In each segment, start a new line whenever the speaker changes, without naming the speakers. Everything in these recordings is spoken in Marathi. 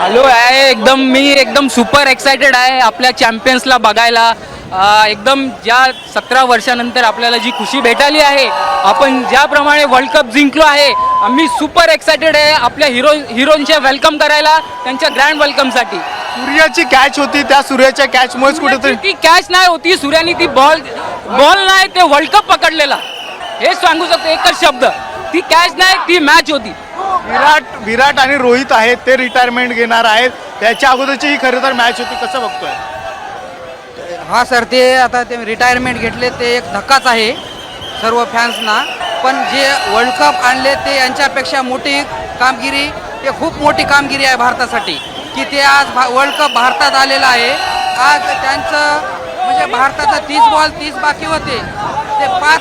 चालू आहे एकदम मी एकदम सुपर एक्सायटेड आहे आपल्या चॅम्पियन्सला बघायला. अं, एकदम ज्या सतरा वर्षानंतर आपल्याला जी खुशी भेटाली आहे आपण ज्याप्रमाणे वर्ल्ड कप जिंकलो आहे आम्ही सुपर एक्सायटेड आहे आपल्या हिरो हिरोईनचे वेलकम करायला त्यांच्या ग्रँड वेलकमसाठी
सूर्याची कॅच होती त्या सूर्याच्या कॅचमुळेच कुठेतरी
ती कॅच नाही होती सूर्याने ती बॉल बॉल नाही ते वर्ल्ड कप पकडलेला. हे सांगू शकतो एकच शब्द. ती कॅच नाही ती मॅच होती.
विराट विराट आणि रोहित आहेत ते रिटायरमेंट घेणार आहेत. त्याच्या अगोदरची ही खरं तर मॅच होती कसं बघतोय?
हा सर ते आता ते रिटायरमेंट घेतले ते एक धक्काच आहे सर्व फॅन्सना पण जे वर्ल्ड कप आणले ते यांच्यापेक्षा मोठी कामगिरी ते खूप मोठी कामगिरी आहे भारतासाठी. की ते आज भा वर्ल्ड कप भारतात आलेलं आहे. आज त्यांचं म्हणजे भारताचा तीस बॉल तीस बाकी होते. ते पाच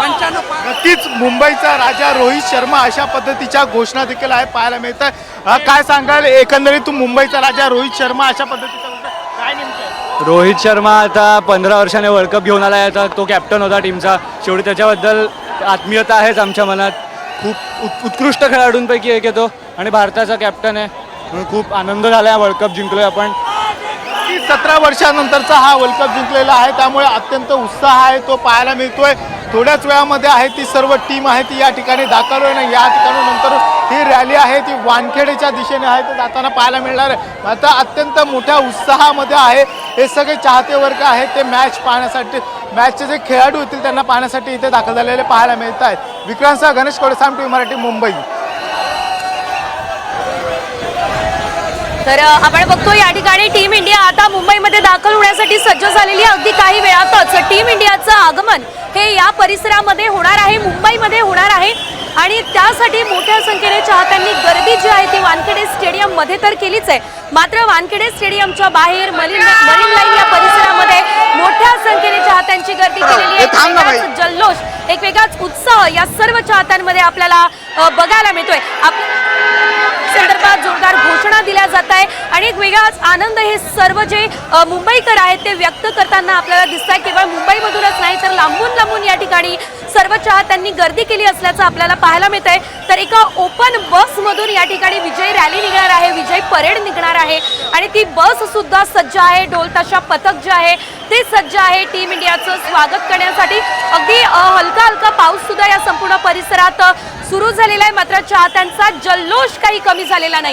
पंच्याण्णव पाच.
नक्कीच मुंबईचा राजा रोहित शर्मा अशा पद्धतीच्या घोषणा देखील आहे पाहायला मिळतात अ, काय सांगाल एकंदरीत तू मुंबईचा राजा रोहित शर्मा अशा पद्धतीच्या घोषणा- काय नेमकं?
रोहित शर्मा आता पंधरा वर्षाने वर्ल्ड कप घेऊन आला आहे आता तो कॅप्टन होता टीमचा. शेवटी त्याच्याबद्दल आत्मीयता आहेच आमच्या मनात. खूप उत् उत्कृष्ट खेळाडूंपैकी एक येतो आणि भारताचा कॅप्टन आहे. म्हणून खूप आनंद झाला आहे वर्ल्ड कप जिंकलोय आपण.
की सतरा वर्षानंतरचा हा वर्ल्ड कप जिंकलेला आहे. त्यामुळे अत्यंत उत्साह आहे. तो पाहायला मिळतोय. थोड्याच वेळामध्ये आहे ती सर्व टीम आहे ती या ठिकाणी दाखल होईल आणि या ठिकाणी नंतर ही रॅली आहे. ती वानखेडेच्या दिशेने आहे. ते जाताना पाहायला मिळणार आहे. आता अत्यंत मोठ्या उत्साहामध्ये आहे. हे सगळे चाहते वर्ग आहेत. ते मॅच पाहण्यासाठी मॅचचे जे खेळाडू होतील त्यांना पाहण्यासाठी इथे दाखल झालेले पाहायला मिळत आहेत. विक्रांतसह गणेश कोडसाम टी मराठी मुंबई.
तर आपण बघतो या ठिकाणी टीम इंडिया आता मुंबईमध्ये दाखल होण्यासाठी सज्ज झालेली आहे. अगदी काही वेळातच टीम इंडियाचं आगमन हे या परिसरामध्ये होणार आहे मुंबईमध्ये होणार आहे. आणि त्यासाठी मोठ्या संख्येने चाहत्यांनी गर्दी जी आहे ती वानखेडे स्टेडियममध्ये तर केलीच आहे. मात्र वानखेडे स्टेडियमच्या बाहेर मरीन मरीन लाईन या परिसरामध्ये मोठ्या संख्येने चाहत्यांची गर्दी केलेली आहे. जल्लोष एक वेगळाच उत्साह या सर्व चाहत्यांमध्ये आपल्याला बघायला मिळतोय. सूचना दिल्या जात आहे. आणि एक वेगळाच आनंद हे सर्व जे मुंबईकर आहेत ते व्यक्त करताना आपल्याला दिसत आहे केवळ मुंबईमधूनच नाही तर लांबून लांबून या ठिकाणी सर्व चाहत्यांनी गर्दी केली असल्याचं आपल्याला पाहायला मिळत आहे तर एका ओपन बसमधून या ठिकाणी विजय रॅली निघणार आहे. विजय परेड निघणार आहे. आणि ती बस सुद्धा सज्ज आहे. ढोलताशा पथक जे आहे ते सज्ज आहे टीम इंडियाचं स्वागत करण्यासाठी. अगदी हलका हलका पाऊस सुद्धा या संपूर्ण परिसरात सुरू झालेला आहे. मात्र चाहत्यांचा जल्लोष काही कमी झालेला नाही